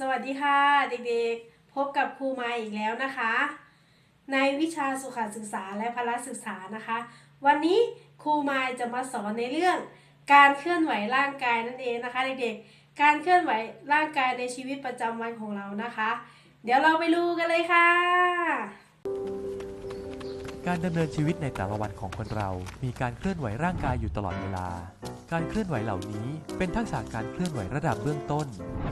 สวัสดีค่ะเด็กๆ พบกับครูมาอีกแล้วนะคะ ในวิชาสุขศึกษาและพละศึกษานะคะ วันนี้ครูมาจะมาสอนในเรื่อง การเคลื่อนไหวร่างกายนั่นเองนะคะเด็กๆ การเคลื่อนไหวร่างกายในชีวิตประจำวันของเรานะคะ เดี๋ยวเราไปดูกันเลยค่ะ การดำเนินชีวิตในแต่ละวันของคนเรา มีการเคลื่อนไหวร่างกายอยู่ตลอดเวลา การเคลื่อนไหวเหล่านี้เป็นทักษะการเคลื่อนไหวระดับเบื้องต้น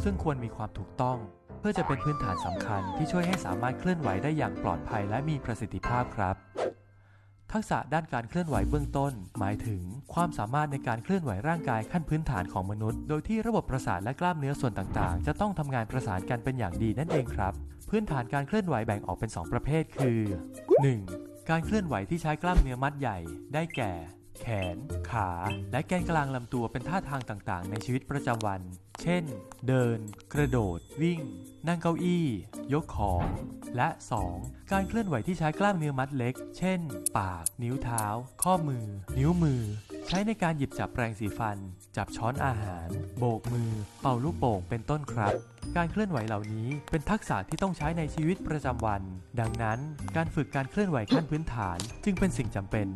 ซึ่งควรมีความถูกต้อง เพื่อจะเป็นพื้นฐานสำคัญที่ช่วยให้สามารถเคลื่อนไหวได้อย่างปลอดภัยและมีประสิทธิภาพครับ ทักษะด้านการเคลื่อนไหวเบื้องต้น หมายถึง ความสามารถในการเคลื่อนไหวร่างกายขั้นพื้นฐานของมนุษย์ โดยที่ระบบประสาทและกล้ามเนื้อส่วนต่างๆ จะต้องทำงานประสานกันเป็นอย่างดีนั่นเองครับ พื้นฐานการเคลื่อนไหวแบ่งออกเป็น 2 ประเภท คือ 1. การเคลื่อนไหวที่ใช้กล้ามเนื้อมัดใหญ่ ได้แก่ แขน ขา และแกนกลางลำตัวเป็นท่าทางต่างๆ ในชีวิตประจำวัน เช่น เดิน กระโดด วิ่ง นั่งเก้าอี้ ยกของ และ 2. การเคลื่อนไหวที่ใช้กล้ามเนื้อมัดเล็ก เช่น ปาก นิ้วเท้า ข้อมือ นิ้วมือ ช้ในการหยิบจับแปรงสีฟัน จับช้อนอาหาร โบกมือ เป่าลูกโป่งเป็นต้นครับ การเคลื่อนไหวเหล่านี้เป็นทักษะที่ต้องใช้ในชีวิตประจำวัน ดังนั้นการฝึกการเคลื่อนไหวขั้นพื้นฐานจึงเป็นสิ่งจำเป็น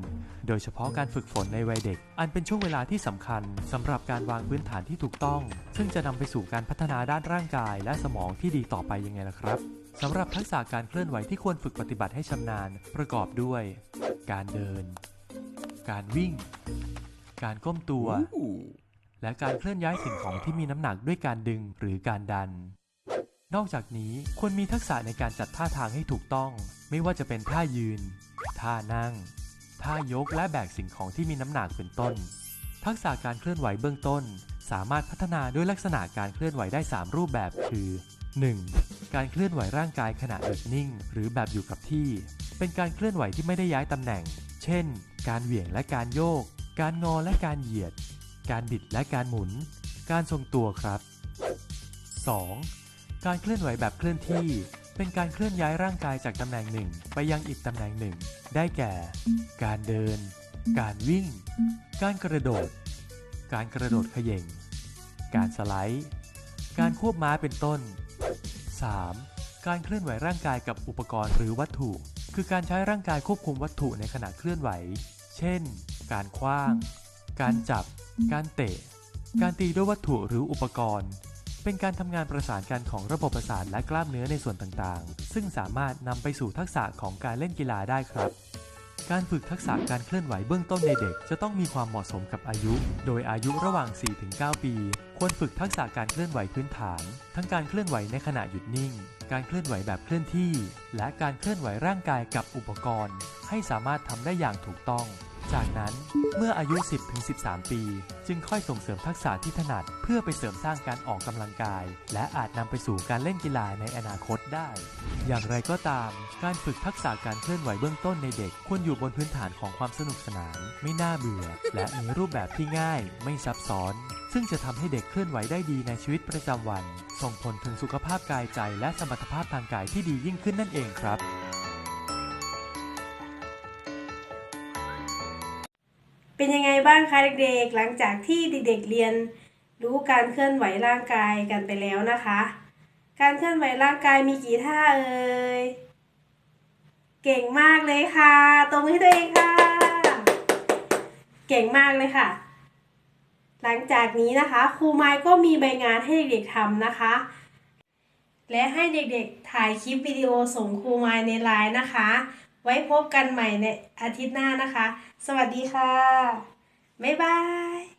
โดยเฉพาะการฝึกฝนในวัยเด็ก อันเป็นช่วงเวลาที่สำคัญสำหรับการวางพื้นฐานที่ถูกต้อง ซึ่งจะนำไปสู่การพัฒนาด้านร่างกาย และสมองที่ดีต่อไปยังไงล่ะครับสำหรับทักษะการเคลื่อนไหวที่ควรฝึกปฏิบัติให้ชำนาญประกอบด้วย การเดิน การวิ่ง การก้มตัว และการเคลื่อนย้ายสิ่งของที่มีน้ำหนักด้วยการดึงหรือการดัน นอกจากนี้ควรมีทักษะในการจัดท่าทางให้ถูกต้อง ไม่ว่าจะเป็นท่ายืน ท่านั่ง ท่ายกและแบกสิ่งของที่มีน้ำหนักเป็นต้น ทักษะการเคลื่อนไหวเบื้องต้น สามารถพัฒนาด้วยลักษณะการเคลื่อนไหวได้ 3 รูปแบบคือ 1. การเคลื่อนไหวร่างกายขณะหยุดนิ่ง หรือแบบอยู่กับที่ เป็นการเคลื่อนไหวที่ไม่ได้ย้ายตำแหน่ง เช่น การเหวี่ยงและการโยก การงอและการเหยียด การบิดและการหมุน การทรงตัวครับ 2. การเคลื่อนไหวแบบเคลื่อนที่ เป็นการเคลื่อนย้ายร่างกายจากตำแหน่งหนึ่งไปยังอีกตำแหน่งหนึ่ง ได้แก่ การเดิน การวิ่ง การกระโดด การกระโดดขย่ง การสไลด์ การควบม้าเป็นต้น 3. การเคลื่อนไหวร่างกายกับอุปกรณ์หรือวัตถุ คือการใช้ร่างกายควบคุมวัตถุในขณะเคลื่อนไหว เช่น การคว้าง การจับ การเตะ การตีด้วยวัตถุหรืออุปกรณ์ เป็นการทำงานประสานกันของระบบประสาทและกล้ามเนื้อในส่วนต่างๆ ซึ่งสามารถนำไปสู่ทักษะของการเล่นกีฬาได้ครับการฝึกทักษะการเคลื่อนไหวเบื้องต้นในเด็กจะต้องมีความเหมาะสมกับอายุ โดยอายุระหว่าง 4-9 ปี ควรฝึกทักษะการเคลื่อนไหวพื้นฐาน ทั้งการเคลื่อนไหวในขณะหยุดนิ่ง การเคลื่อนไหวแบบเคลื่อนที่ และการเคลื่อนไหวร่างกายกับอุปกรณ์ ให้สามารถทำได้อย่างถูกต้อง จากนั้นเมื่ออายุ 10-13 ปี จึงค่อยส่งเสริมทักษะที่ถนัด เพื่อไปเสริมสร้างการออกกำลังกาย และอาจนำไปสู่การเล่นกีฬาในอนาคตได้ อย่างไรก็ตาม การฝึกทักษะการเคลื่อนไหวเบื้องต้นในเด็ก ควรอยู่บนพื้นฐานของความสนุกสนาน ไม่น่าเบื่อ และมีรูปแบบที่ง่าย ไม่ซับซ้อน ซึ่งจะทำให้เด็กเคลื่อนไหวได้ดีในชีวิตประจำวัน ส่งผลถึงสุขภาพกายใจและสมรรถภาพทางกายที่ดียิ่งขึ้นนั่นเองครับ เป็นยังไงบ้างคะเด็กๆ หลังจากที่เด็กๆเรียนรู้การเคลื่อนไหวร่างกายกันไปแล้วนะคะ การเคลื่อนไหวร่างกายมีกี่ท่าเอ่ย เก่งมากเลยค่ะตบมือให้ตัวเองค่ะ เก่งมากเลยค่ะ หลังจากนี้นะคะครูไม้ก็มีใบงานให้เด็กๆทำนะคะ และให้เด็กๆถ่ายคลิปวิดีโอส่งครูไม้ในไลน์นะคะ ไว้พบกันใหม่ในอาทิตย์หน้านะคะ สวัสดีค่ะ บ๊ายบาย